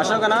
అశోకనా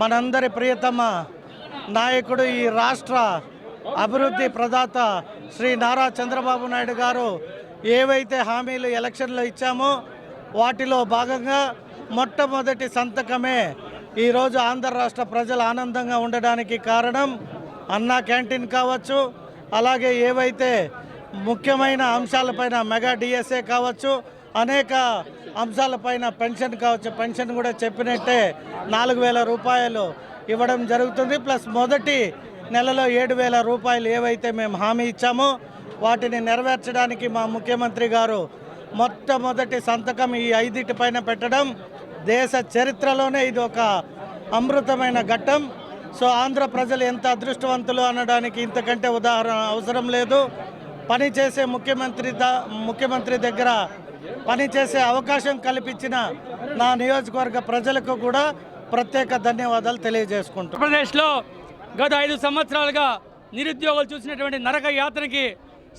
మనందరి ప్రియతమ నాయకుడు ఈ రాష్ట్ర అభివృద్ధి ప్రదాత శ్రీ నారా చంద్రబాబు నాయుడు గారు ఏవైతే హామీలు ఎలక్షన్లో ఇచ్చామో వాటిలో భాగంగా మొట్టమొదటి సంతకమే ఈరోజు ఆంధ్ర రాష్ట్ర ప్రజలు ఆనందంగా ఉండడానికి కారణం అన్నా క్యాంటీన్ కావచ్చు అలాగే ఏవైతే ముఖ్యమైన అంశాలపైన మెగా డిఎస్ఏ కావచ్చు అనేక అంశాలపైన పెన్షన్ కావచ్చు పెన్షన్ కూడా చెప్పినట్టే నాలుగు వేల రూపాయలు ఇవ్వడం జరుగుతుంది. ప్లస్ మొదటి నెలలో ఏడు వేల రూపాయలు ఏవైతే మేము హామీ ఇచ్చామో వాటిని నెరవేర్చడానికి మా ముఖ్యమంత్రి గారు మొట్టమొదటి సంతకం ఈ ఐదింటి పైన పెట్టడం దేశ చరిత్రలోనే ఇది ఒక అమృతమైన ఘట్టం. సో ఆంధ్ర ప్రజలు ఎంత అదృష్టవంతులు అనడానికి ఇంతకంటే ఉదాహరణ అవసరం లేదు. పనిచేసే ముఖ్యమంత్రి ముఖ్యమంత్రి దగ్గర పనిచేసే అవకాశం కల్పించిన నా నియోజకవర్గ ప్రజలకు కూడా ప్రత్యేక ధన్యవాదాలు తెలియజేసుకుంటాం ఆంధ్రప్రదేశ్లో గత ఐదు సంవత్సరాలుగా నిరుద్యోగులు చూసినటువంటి నరక యాత్రకి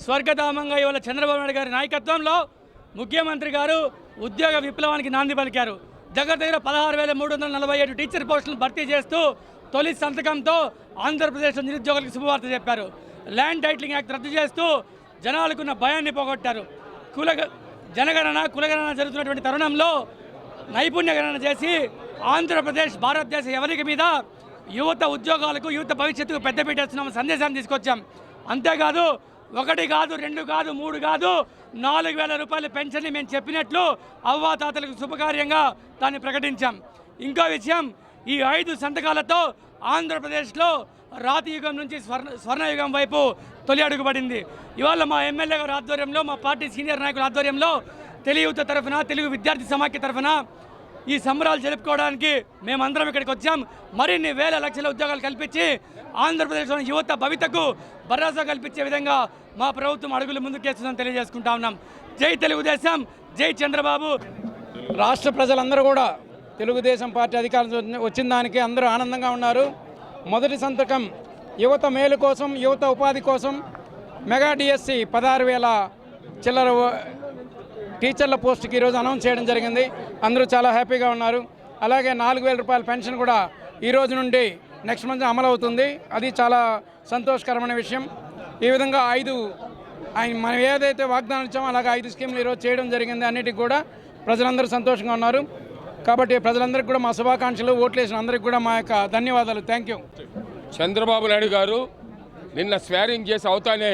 స్వర్గధామంగా ఇవాళ చంద్రబాబు నాయుడు గారి నాయకత్వంలో ముఖ్యమంత్రి గారు ఉద్యోగ విప్లవానికి నాంది పలికారు. దగ్గర దగ్గర పదహారు వేల మూడు వందల నలభై ఏడు టీచర్ పోస్టులను భర్తీ చేస్తూ తొలి సంతకంతో ఆంధ్రప్రదేశ్ నిరుద్యోగులకు శుభవార్త చెప్పారు. ల్యాండ్ టైటిలింగ్ యాక్ట్ రద్దు చేస్తూ జనాలకున్న భయాన్ని పోగొట్టారు. కులగ జనగణన కులగణన జరుగుతున్నటువంటి తరుణంలో నైపుణ్య గణన చేసి ఆంధ్రప్రదేశ్ భారతదేశ ఎవరికి మీద యువత ఉద్యోగాలకు యువత భవిష్యత్తుకు పెద్దపీట వేస్తున్నాం సందేశాన్ని తీసుకొచ్చాం. అంతేకాదు ఒకటి కాదు రెండు కాదు మూడు కాదు నాలుగు వేల రూపాయల పెన్షన్ని మేము చెప్పినట్లు అవ్వాతాతలకు శుభకార్యంగా దాన్ని ప్రకటించాం. ఇంకో విషయం ఈ ఐదు సంతకాలతో ఆంధ్రప్రదేశ్లో రాతి యుగం నుంచి స్వర్ణ స్వర్ణయుగం వైపు తొలి అడుగుబడింది. ఇవాళ మా ఎమ్మెల్యే గారి ఆధ్వర్యంలో మా పార్టీ సీనియర్ నాయకుల ఆధ్వర్యంలో తెలుగు తరఫున తెలుగు విద్యార్థి సమాఖ్య తరఫున ఈ సంబరాలు జరుపుకోవడానికి మేమందరం ఇక్కడికి వచ్చాం. మరిన్ని వేల లక్షల ఉద్యోగాలు కల్పించి ఆంధ్రప్రదేశ్లోని యువత భవితకు భరోసా కల్పించే విధంగా మా ప్రభుత్వం అడుగులు ముందుకేస్తుందని తెలియజేసుకుంటా ఉన్నాం. జై తెలుగుదేశం జై చంద్రబాబు. రాష్ట్ర ప్రజలందరూ కూడా తెలుగుదేశం పార్టీ అధికారం వచ్చిన దానికి అందరూ ఆనందంగా ఉన్నారు. మొదటి సంతకం యువత మేలు కోసం యువత ఉపాధి కోసం మెగా డిఎస్సి పదహారు వేల చిల్లర టీచర్ల పోస్టుకి ఈరోజు అనౌన్స్ చేయడం జరిగింది. అందరూ చాలా హ్యాపీగా ఉన్నారు. అలాగే నాలుగు వేల రూపాయల పెన్షన్ కూడా ఈ రోజు నుండి నెక్స్ట్ మంత్ అమలు అవుతుంది. అది చాలా సంతోషకరమైన విషయం. ఈ విధంగా ఐదు ఆయన మనం ఏదైతే వాగ్దానం ఇచ్చామో అలాగే ఐదు స్కీములు ఈరోజు చేయడం జరిగింది. అన్నిటికీ కూడా ప్రజలందరూ సంతోషంగా ఉన్నారు. కాబట్టి ప్రజలందరికీ కూడా మా శుభాకాంక్షలు. ఓట్లేసిన అందరికీ కూడా మా యొక్క ధన్యవాదాలు. థ్యాంక్ యూ చంద్రబాబు నాయుడు గారు నిన్న స్వేరింగ్ చేసి అవుతానే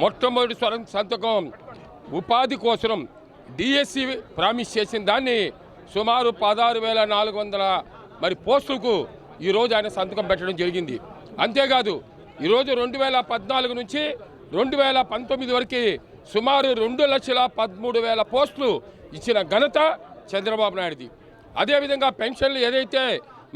మొట్టమొదటి స్వరం సంతకం ఉపాధి కోసం డిఎస్సి ప్రామిస్ చేసిన దాన్ని సుమారు పదహారు వేల నాలుగు వందల మరి పోస్టులకు ఈరోజు ఆయన సంతకం పెట్టడం జరిగింది. అంతేకాదు ఈరోజు రెండు వేల పద్నాలుగు నుంచి రెండు వేల పంతొమ్మిది వరకు సుమారు రెండు లక్షల పదమూడు వేల పోస్టులు ఇచ్చిన ఘనత చంద్రబాబు నాయుడుది. అదేవిధంగా పెన్షన్లు ఏదైతే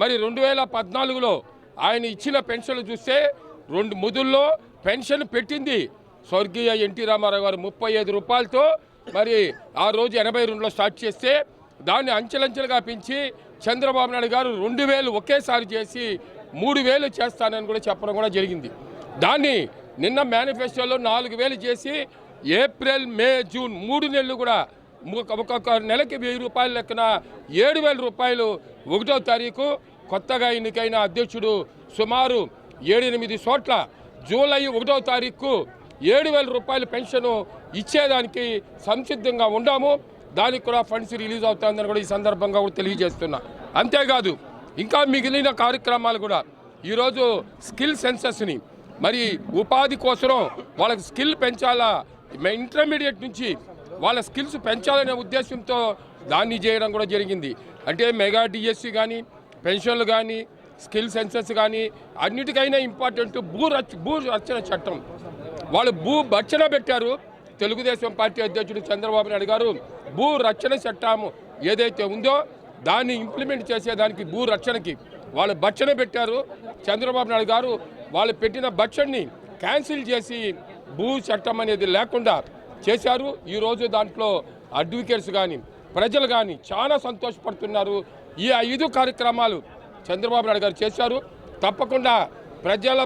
మరి రెండు వేల పద్నాలుగులో ఆయన ఇచ్చిన పెన్షన్లు చూస్తే రెండు ముదుల్లో పెన్షన్ పెట్టింది. స్వర్గీయ ఎన్టీ రామారావు గారు ముప్పై ఐదు రూపాయలతో మరి ఆ రోజు ఎనభై రెండులో స్టార్ట్ చేస్తే దాన్ని అంచెలంచెలుగా పెంచి చంద్రబాబు నాయుడు గారు రెండు వేలు ఒకేసారి చేసి మూడు వేలు చేస్తానని కూడా చెప్పడం కూడా జరిగింది. దాన్ని నిన్న మేనిఫెస్టోలో నాలుగు వేలు చేసి ఏప్రిల్ మే జూన్ మూడు నెలలు కూడా ఒక- ఒక్కొక్క నెలకి వెయ్యి రూపాయల లెక్కన ఏడు వేల రూపాయలు ఒకటో తారీఖు కొత్తగా ఎన్నికైన అధ్యక్షుడు సుమారు ఏడెనిమిది చోట్ల జూలై ఒకటో తారీఖు ఏడు వేల రూపాయల పెన్షన్ ఇచ్చేదానికి సంసిద్ధంగా ఉండాము. దానికి కూడా ఫండ్స్ రిలీజ్ అవుతుందని కూడా ఈ సందర్భంగా కూడా తెలియజేస్తున్నా. అంతేకాదు ఇంకా మిగిలిన కార్యక్రమాలు కూడా. ఈరోజు స్కిల్ సెన్సస్ని మరి ఉపాధి కోసం వాళ్ళకి స్కిల్ పెంచాలా ఇంటర్మీడియట్ నుంచి వాళ్ళ స్కిల్స్ పెంచాలనే ఉద్దేశంతో దాన్ని చేయడం కూడా జరిగింది. అంటే మెగా డిఎస్సి కానీ పెన్షన్లు కానీ స్కిల్ సెన్సెస్ కానీ అన్నిటికైనా ఇంపార్టెంట్ భూ రచ భూ రచన చట్టం. వాళ్ళు భూ భక్షణ పెట్టారు. తెలుగుదేశం పార్టీ అధ్యక్షుడు చంద్రబాబు నాయుడు గారు భూ రక్షణ చట్టము ఏదైతే ఉందో దాన్ని ఇంప్లిమెంట్ చేసేదానికి భూ రక్షణకి వాళ్ళు భక్షణ పెట్టారు. చంద్రబాబు నాయుడు గారు వాళ్ళు పెట్టిన భక్షణని క్యాన్సిల్ చేసి భూ చట్టం అనేది లేకుండా చేశారు. ఈరోజు దాంట్లో అడ్వకేట్స్ కానీ ప్రజలు కానీ చాలా సంతోషపడుతున్నారు. ఈ ఐదు కార్యక్రమాలు చంద్రబాబు నాయుడు గారు చేశారు. తప్పకుండా ప్రజల